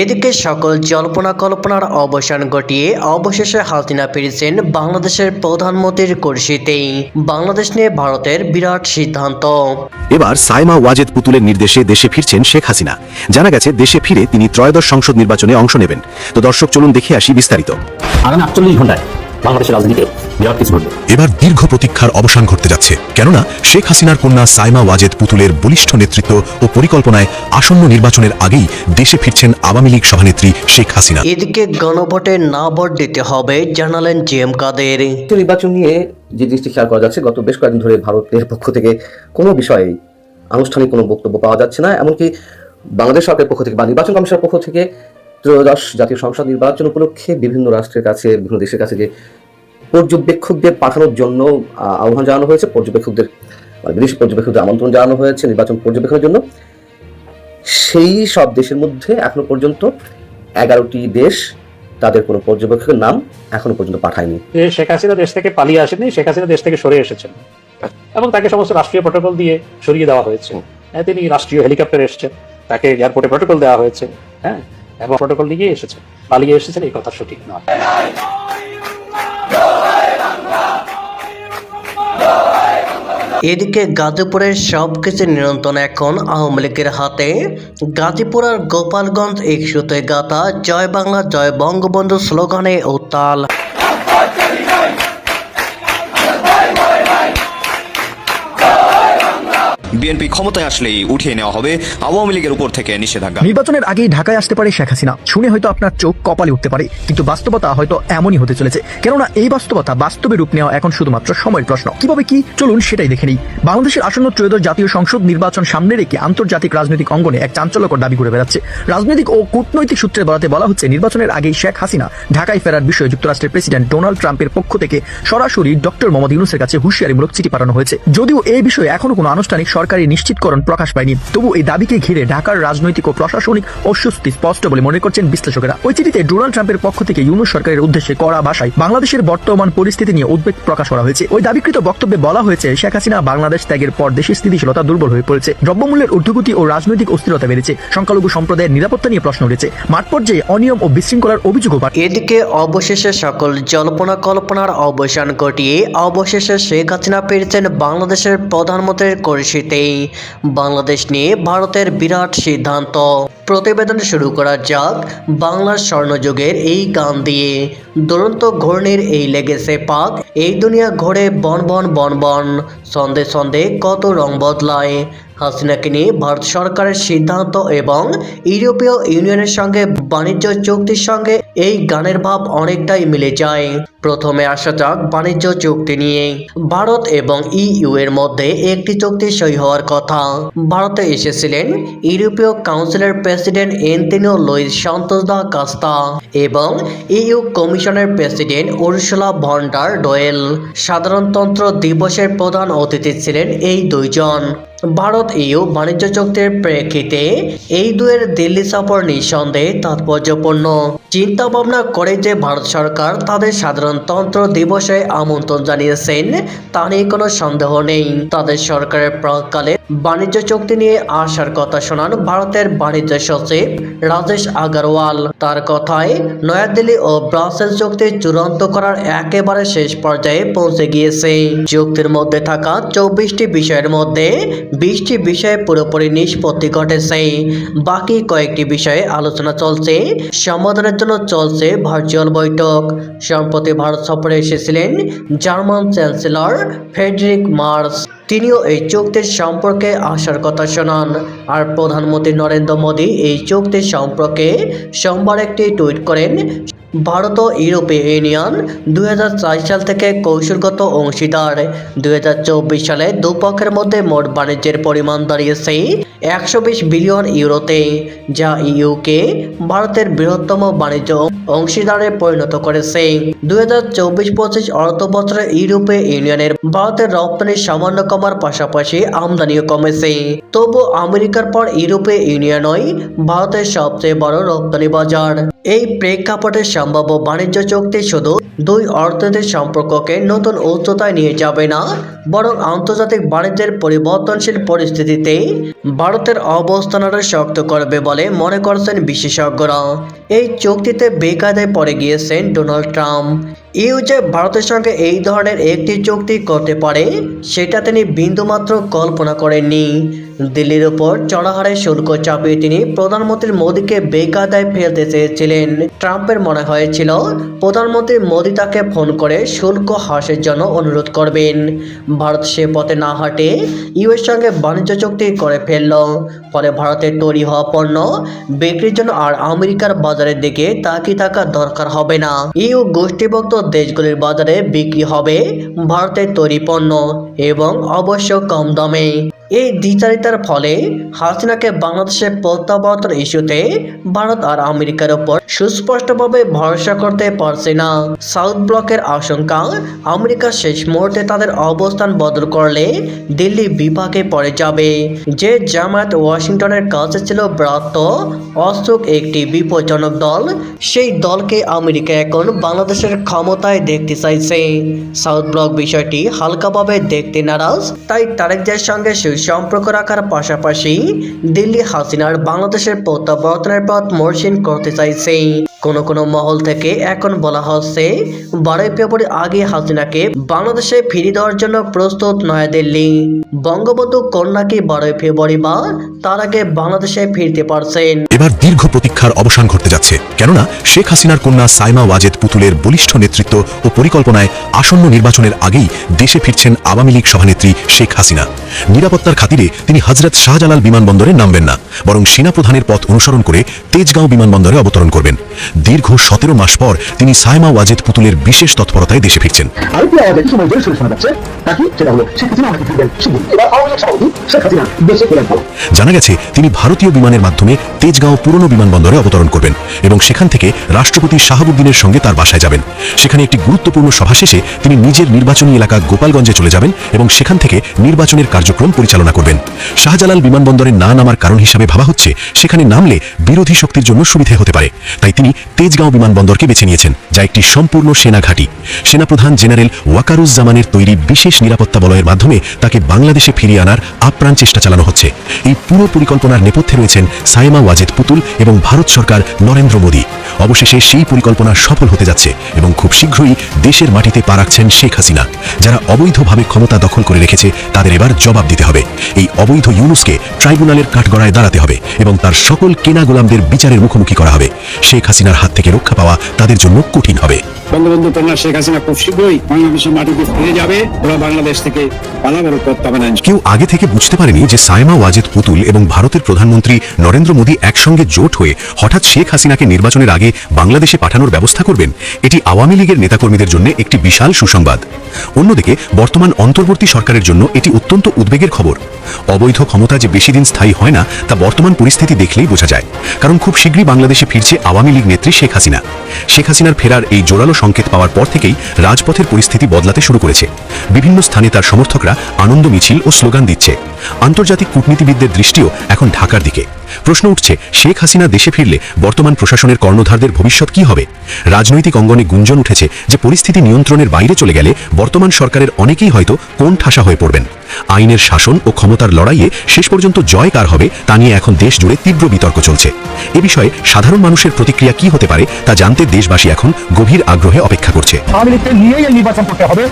এদিকে সকল জল্পনা কল্পনার অবসান ঘটিয়ে অবশেষে হাসিনা ফিরেছেন বাংলাদেশের প্রধানমন্ত্রীর কুর্সিতেই। বাংলাদেশ নিয়ে ভারতের বিরাট সিদ্ধান্ত। এবার সাইমা ওয়াজেদ পুতুলের নির্দেশে দেশে ফিরছেন শেখ হাসিনা। জানা গেছে দেশে ফিরে তিনি ত্রয়োদশ সংসদ নির্বাচনে অংশ নেবেন। তো দর্শক চলুন দেখে আসি বিস্তারিত। আগামী আটচল্লিশ ঘন্টায় বাংলাদেশের রাজনীতিতে বিরাট কিছু ঘটবে। এবার দীর্ঘ প্রতীক্ষার অবসান ঘটতে যাচ্ছে। কেননা শেখ হাসিনার কন্যা সাইমা ওয়াজেদ পুতুলের বলিষ্ঠ নেতৃত্ব ও পরিকল্পনায় আসন্ন নির্বাচনের আগেই দেশে ফিরছেন আওয়ামী লীগ সভানেত্রী শেখ হাসিনা। এদিকে গণভোটে না ভোট দিতে হবে জানালেন জি এম কাদের নির্বাচন নিয়ে যে জিনিসটি খেয়াল করা যাচ্ছে গত বেশ কয়েকদিন ধরে ভারতের পক্ষ থেকে কোনো বিষয়ে আনুষ্ঠানিক কোনো বক্তব্য পাওয়া যাচ্ছে না। এমনকি বাংলাদেশ সরকারের পক্ষ থেকে বা নির্বাচন কমিশনের পক্ষ থেকে ত্রয়োদশ জাতীয় সংসদ নির্বাচন উপলক্ষে বিভিন্ন রাষ্ট্রের কাছে বিভিন্ন দেশের কাছে যে পর্যবেক্ষকদের পাঠানোর জন্য আহ্বান জানানো হয়েছে পর্যবেক্ষকদের মানে বিদেশি পর্যবেক্ষকদের আমন্ত্রণ জানানো হয়েছে নির্বাচন পর্যবেক্ষণের জন্য। সেই সব দেশের মধ্যে এখনও পর্যন্ত এগারোটি দেশ তাদের কোনো পর্যবেক্ষকের নাম এখনও পর্যন্ত পাঠায়নি। শেখ হাসিনা দেশ থেকে পালিয়ে আসেনি শেখ হাসিনা দেশ থেকে সরে এসেছেন। এবং তাকে সমস্ত রাষ্ট্রীয় প্রটোকল দিয়ে সরিয়ে দেওয়া হয়েছে। হ্যাঁ, তিনি রাষ্ট্রীয় হেলিকপ্টারে এসেছেন তাকে এয়ারপোর্টে প্রটোকল দেওয়া হয়েছে। হ্যাঁ এবং প্রোটোকল নিয়ে এসেছে। পালিয়ে এসেছেন, এই কথা সঠিক নয়। এদিকে গাজীপুরের সব কিছু নিয়ন্ত্রণ এখন আওয়ামী লীগের হাতে। গাজীপুর আর গোপালগঞ্জ একসুতে গাথা জয় বাংলা, জয় বঙ্গবন্ধু স্লোগানে উত্তাল। বিএনপি ক্ষমতায় আসলেই উঠিয়ে নেওয়া হবে আওয়ামী লীগের উপর থেকে নিষেধাজ্ঞা। নির্বাচনের আগেই ঢাকায় আসতে পারে শেখ হাসিনা। শুনে হয়তো আপনার চোখ কপালে উঠতে পারে, কিন্তু বাস্তবতা হয়তো এমনই হতে চলেছে। কেননা এই বাস্তবতা বাস্তবে রূপ নেওয়া এখন শুধুমাত্র সময়ের প্রশ্ন। কীভাবে কি? চলুন সেটাই দেখে নিই। বাংলাদেশের আসন্ন ত্রয়োদশ জাতীয় সংসদ নির্বাচন সামনে রেখে আন্তর্জাতিক রাজনৈতিক অঙ্গনে এক চাঞ্চল্যকর দাবি করে বেড়াচ্ছে। রাজনৈতিক ও কূটনৈতিক সূত্রে বলাতে বলা হচ্ছে, নির্বাচনের আগেই শেখ হাসিনা ঢাকায় ফেরার বিষয়ে যুক্তরাষ্ট্রের প্রেসিডেন্ট ডোনাল্ড ট্রাম্পের পক্ষ থেকে সরাসরি ডক্টর মোহাম্মদ ইউনুসের কাছে হুঁশিয়ারিমূলক চিঠি পাঠানো হয়েছে। যদিও এই বিষয়ে এখনও কোনো আনুষ্ঠানিক সরকারি নিশ্চিতকরণ প্রকাশ পায়নি। তবু এই দাবিকে ঘিরে ঢাকার রাজনৈতিক ও প্রশাসনিক অস্বস্তি স্পষ্ট বলে মনে করছেন বিশ্লেষকেরা। ওই চিঠিতে ডোনাল্ড ট্রাম্পের পক্ষ থেকে ইউনুস সরকারের উদ্দেশ্যে কড়া ভাষায় বাংলাদেশের বর্তমান পরিস্থিতি নিয়ে উদ্বেগ প্রকাশ করা হয়েছে। ওই দাবিকৃত বক্তব্যে বলা হয়েছে, শেখ হাসিনা বাংলাদেশ ত্যাগের পর দেশের স্থিতিশীলতা দুর্বল হয়ে পড়েছে। দ্রব্যমূল্যের ঊর্ধ্বগতি ও রাজনৈতিক অস্থিরতা বেড়েছে। সংখ্যালঘু সম্প্রদায়ের নিরাপত্তা নিয়ে প্রশ্ন উঠেছে। মাঠ পর্যায়ে অনিয়ম ও বিশৃঙ্খলার অভিযোগও বাড়ছে। এদিকে অবশেষে সকল জল্পনা কল্পনার অবসান ঘটিয়ে অবশেষে শেখ হাসিনা পেরেছেন বাংলাদেশের প্রধানমন্ত্রীর কর্ষিতেই বাংলাদেশ নিয়ে ভারতের বিরাট সিদ্ধান্ত। প্রতিবেদন শুরু করা যাক বাংলার স্বর্ণযুগের এই গান দিয়ে। দুরন্ত ঘূর্ণির এই লেগেছে পাক, এই দুনিয়া ঘোরে বন বন বন বন, সন্ধে সন্ধে কত রং বদলায়। হাসিনাকে নিয়ে ভারত সরকারের সিদ্ধান্ত এবং ইউরোপীয় ইউনিয়নের সঙ্গে বাণিজ্য চুক্তির সঙ্গে এই গানের ভাব অনেকটাই মিলে যায়। প্রথমে আসা যাক বাণিজ্য চুক্তি নিয়ে। ভারত এবং ইইউ এর মধ্যে একটি চুক্তি সই হওয়ার কথা। ভারতে এসেছিলেন ইউরোপীয় কাউন্সিলের প্রেসিডেন্ট এন্তিনো লুইস সন্তোষ দা কাস্তা এবং ইইউ কমিশনের প্রেসিডেন্ট উর্সুলা ভন্ডার ডোয়েল। সাধারণতন্ত্র দিবসের প্রধান অতিথি ছিলেন এই দুইজন। ভারত ইউ বাণিজ্য চুক্তির প্রেক্ষিতে এই দুয়ের দিল্লি সফর নিঃসন্দেহে তাৎপর্যপূর্ণ। চিন্তা ভাবনা করে যে ভারত সরকার তাদের সাধারণতন্ত্র দিবসে আমন্ত্রণ জানিয়েছেন, তা নিয়ে কোনো সন্দেহ নেই। তাদের সরকারের প্রাককালে বাণিজ্য চুক্তি নিয়ে আসার কথা শোনান ভারতের বাণিজ্য সচিব রাজেশ আগারওয়াল। তার কথায়, নয়াদিল্লি ও ব্রাসেল চুক্তি চূড়ান্ত করার একেবারে শেষ পর্যায়ে পৌঁছে গিয়েছে। চুক্তির মধ্যে থাকা চব্বিশটি বিষয়ের মধ্যে বিশটি বিষয়ে পুরোপুরি নিষ্পত্তি ঘটেছে। বাকি কয়েকটি বিষয়ে আলোচনা চলছে। সমাধানের জন্য চলছে ভার্চুয়াল বৈঠক। সম্প্রতি ভারত সফরে এসেছিলেন জার্মান চ্যান্সেলর ফেডরিক মার্স। তিনিও এই চুক্তির সম্পর্কে আসার কথা শোনান। আর প্রধানমন্ত্রী নরেন্দ্র মোদী এই চুক্তির সম্পর্কে সোমবার একটি টুইট করেন। ভারত ও ইউরোপীয় ইউনিয়ন দুই হাজার চার সাল থেকে কৌশলগত অংশীদার। দুই সালে দুপক্ষের মধ্যে মোট বাণিজ্যের পরিমাণ দাঁড়িয়েছে একশো বিশ বিলিয়ন ইউরোতে, যা ইউকে ভারতের বৃহত্তম বাণিজ্য অংশীদারে পরিণত করেছে। দুই হাজার চব্বিশ পঁচিশ অর্থ বছরে ইউরোপীয় ইউনিয়নের ভারতের রপ্তানি সামান্য কমার পাশাপাশি আমদানিও কমেছে। তবু আমেরিকার পর ইউরোপীয় ইউনিয়নই ভারতের সবচেয়ে বড় রপ্তানি বাজার। এই প্রেক্ষাপটে সম্ভাব্য বাণিজ্য চুক্তি শুধু দুই অর্থনৈতিক সম্পর্ককে নতুন উচ্চতায় নিয়ে যাবে না, বরং আন্তর্জাতিক বাণিজ্যের পরিবর্তনশীল পরিস্থিতিতে ভারতের অবস্থান আরও শক্ত করবে বলে মনে করছেন বিশেষজ্ঞরা। এই চুক্তিতে বেকায়দায় পড়ে গিয়েছেন ডোনাল্ড ট্রাম্প। ইউ যে ভারতের সঙ্গে এই ধরনের একটি চুক্তি করতে পারে, সেটা তিনি বিন্দুমাত্র কল্পনা করেননি। দিল্লির ওপর চড়াহারে শুল্ক চাপিয়ে তিনি প্রধানমন্ত্রী মোদীকে বেকায়দায় ফেলতে চেয়েছিলেন। ট্রাম্পের মনে হয়েছিল, প্রধানমন্ত্রী মোদী তাকে ফোন করে শুল্ক হ্রাসের জন্য অনুরোধ করবেন। ভারত সে পথে না হাঁটে ইউএর সঙ্গে বাণিজ্য চুক্তি করে ফেলল। ফলে ভারতের তৈরি হওয়া পণ্য বিক্রির জন্য আর আমেরিকার বাজারের দিকে তাকিয়ে থাকা দরকার হবে না। ইউ গোষ্ঠীভুক্ত দেশগুলির বাজারে বিক্রি হবে ভারতের তৈরি পণ্য এবং অবশ্য কম দামে। এই দ্বিচারিতার ফলে হাসিনাকে বাংলাদেশে প্রত্যাবর্তন ইস্যুতে ভারত আর আমেরিকার ওপর সুস্পষ্টভাবে ভরসা করতে পারছে না। সাউথ ব্লকের আশঙ্কা, আমেরিকা শেষ মুহূর্তে তাদের অবস্থান বদল করলে দিল্লি বিপাকে পড়ে যাবে। যে জামায়াত ওয়াশিংটনের কাছে ছিল ব্রাত্য অস্ত্রক একটি বিপজ্জনক দল, সেই দলকে আমেরিকা এখন বাংলাদেশের ক্ষমতায় দেখতে চাইছে। সাউথ ব্লক বিষয়টি হালকাভাবে দেখতে নারাজ, তাই তারেকদের সঙ্গে সুসম্পর্ক রাখার পাশাপাশি দিল্লি হাসিনার বাংলাদেশের প্রত্যাবর্তনের পথ মসৃণ করতে চাইছে। কোন কোন মহল থেকে এখন বলা হচ্ছে, বারোই ফেব্রুয়ারি আগে হাসিনাকে বাংলাদেশে ফিরিয়ে দেওয়ার জন্য প্রস্তুত নয়াদিল্লি বঙ্গবন্ধু কন্যাকে বারোই ফেব্রুয়ারি বা তার আগে বাংলাদেশে ফিরতে পারছেন। এবার দীর্ঘ প্রতীক্ষার অবসান ঘটতে যাচ্ছে, কেননা শেখ হাসিনার কন্যা সাইমা ওয়াজেদ পুতুলের বলিষ্ঠ নেতৃত্ব ও পরিকল্পনায় আসন্ন নির্বাচনের আগেই দেশে ফিরছেন আওয়ামী লীগ সভানেত্রী শেখ হাসিনা। নিরাপত্তার খাতিরে তিনি হজরত শাহজালাল বিমানবন্দরে নামবেন না বরং সেনাপ্রধানের পথ অনুসরণ করে তেজগাঁও বিমানবন্দরে অবতরণ করবেন। দীর্ঘ সতেরো মাস পর তিনি সাইমা ওয়াজেদ পুতুলের বিশেষ তৎপরতায় দেশে ফিরছেন। জানা গেছে তিনি ভারতীয় বিমানের মাধ্যমে তেজগাঁও পুরনো বিমানবন্দরে অবতরণ করবেন এবং সেখান থেকে রাষ্ট্রপতি শাহাবুদ্দিনের সঙ্গে তার বাসায় যাবেন। সেখানে একটি গুরুত্বপূর্ণ সভা শেষে তিনি নিজের নির্বাচনী এলাকা গোপালগঞ্জে চলে যাবেন এবং সেখান থেকে নির্বাচনের কার্যক্রম পরিচালনা করবেন। শাহজালাল বিমানবন্দরে না নামার কারণ হিসাবে ভাবা হচ্ছে, সেখানে নামলে বিরোধী শক্তির জন্য সুবিধে হতে পারে। তাই তিনি তেজগাঁও বিমানবন্দরকে বেছে নিয়েছেন, যা একটি সম্পূর্ণ সেনা ঘাঁটি। সেনাপ্রধান জেনারেল ওয়াকারুজ্জামানের তৈরি বিশেষ নিরাপত্তা বলয়ের মাধ্যমে তাকে বাংলাদেশে ফিরিয়ে আনার আপ্রাণ চেষ্টা চালানো হচ্ছে। এই পুরো পরিকল্পনার নেপথ্যে রয়েছেন সাইমা ওয়াজেদ পুতুল এবং ভারত সরকার নরেন্দ্র মোদী। অবশেষে সেই পরিকল্পনা সফল হতে যাচ্ছে এবং খুব শীঘ্রই দেশের মাটিতে পা রাখছেন শেখ হাসিনা। যারা অবৈধভাবে ক্ষমতা দখল করে রেখেছে, তাদের এবার জবাব দিতে হবে। এই অবৈধ ইউনুসকে ট্রাইব্যুনালের কাঠগড়ায় দাঁড়াতে হবে এবং তার সকল কেনা গোলামদের বিচারের মুখোমুখি করা হবে। শেখ হাসিনার হাত থেকে রক্ষা পাওয়া তাদের জন্য কঠিন হবে। বঙ্গবন্ধু কন্যা শেখ হাসিনা খুব শীঘ্রই বাংলাদেশের মাটিতে ফিরে যাবে। ওরা বাংলাদেশ থেকে পালাবারও করতে কেউ আগে থেকে বুঝতে পারেনি যে সাইমা ওয়াজেদ পুতুল এবং ভারতের প্রধানমন্ত্রী নরেন্দ্র মোদী একসঙ্গে জোট হয়ে হঠাৎ শেখ হাসিনাকে নির্বাচনের আগে বাংলাদেশে পাঠানোর ব্যবস্থা করবেন। এটি আওয়ামী লীগের নেতাকর্মীদের জন্য একটি বিশাল সুসংবাদ। অন্যদিকে বর্তমান অন্তর্বর্তী সরকারের জন্য এটি অত্যন্ত উদ্বেগের খবর। অবৈধ ক্ষমতা যে বেশি দিন স্থায়ী হয় না, তা বর্তমান পরিস্থিতি দেখলেই বোঝা যায়। কারণ খুব শীঘ্রই বাংলাদেশে ফিরছে আওয়ামী লীগ নেত্রী শেখ হাসিনা। শেখ হাসিনার ফেরার এই জোরালো সংকেত পাওয়ার পর থেকেই রাজপথের পরিস্থিতি বদলাতে শুরু করেছে। বিভিন্ন স্থানে তার সমর্থকরা আনন্দ মিছিল ও স্লোগান দিচ্ছে। আন্তর্জাতিক কূটনীতিবিদদের দৃষ্টিও এখন ঢাকার দিকে। প্রশ্ন উঠছে, শেখ হাসিনা দেশে ফিরলে বর্তমান প্রশাসনের কর্ণধারদের ভবিষ্যৎ কি হবে? রাজনৈতিক অঙ্গনে গুঞ্জন উঠেছে যে পরিস্থিতি নিয়ন্ত্রণের বাইরে চলে গেলে বর্তমান সরকারের অনেকেই হয়তো কোন ঠাসা হয়ে পড়বেন। আইনের শাসন ও ক্ষমতার লড়াইয়ে শেষ পর্যন্ত জয় কার হবে তা নিয়ে এখন দেশ জুড়ে তীব্র বিতর্ক চলছে। এ বিষয়ে সাধারণ মানুষের প্রতিক্রিয়া কি হতে পারে তা জানতে দেশবাসী এখন গভীর আগ্রহে অপেক্ষা করছে। নির্বাচন করতে হবে